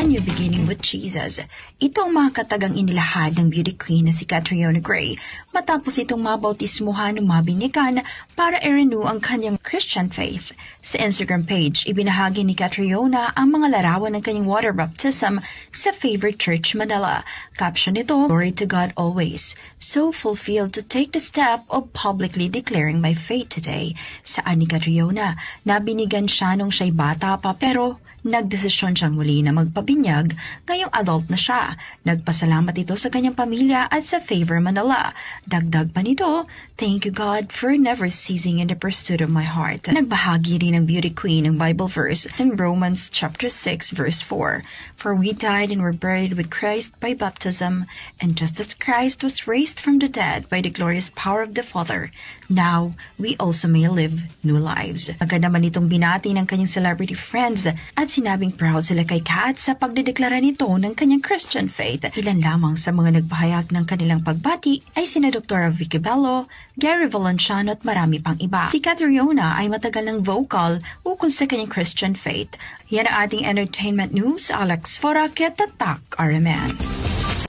A New Beginning with Jesus. Ito ang mga katagang inilahad ng beauty queen na si Catriona Gray matapos itong mabautismuhan ng mabinyagan para i-renew ang kanyang Christian faith. Sa Instagram page, ibinahagi ni Catriona ang mga larawan ng kanyang water baptism sa Favorite Church Manila. Caption nito, Glory to God always. So fulfilled to take the step of publicly declaring my faith today. Saan ni Catriona, nabinigan siya nung siya'y bata pa pero nagdesisyon siyang muli na magpabinyag ngayong adult na siya. Nagpasalamat ito sa kanyang pamilya at sa Favor Manila. Dagdag pa nito, Thank you God for never ceasing in the pursuit of my heart. Nagbahagi rin ng beauty queen ng Bible verse ng Romans chapter 6 verse 4. For we died and were buried with Christ by baptism, and just as Christ was raised from the dead by the glorious power of the Father, now we also may live new lives. Agad naman itong binati ng kanyang celebrity friends at sinabing proud sila kay Kat sa pagdedeklara nito ng kanyang Christian faith. Ilan lamang sa mga nagpahayag ng kanilang pagbati ay sina Dr. Vicky Bello, Gary Valenciano at marami pang iba. Si Catriona ay matagal ng vocal ukol sa kanyang Christian faith. Yan ang ating entertainment news. Alex Foraket, Tatak, RMN.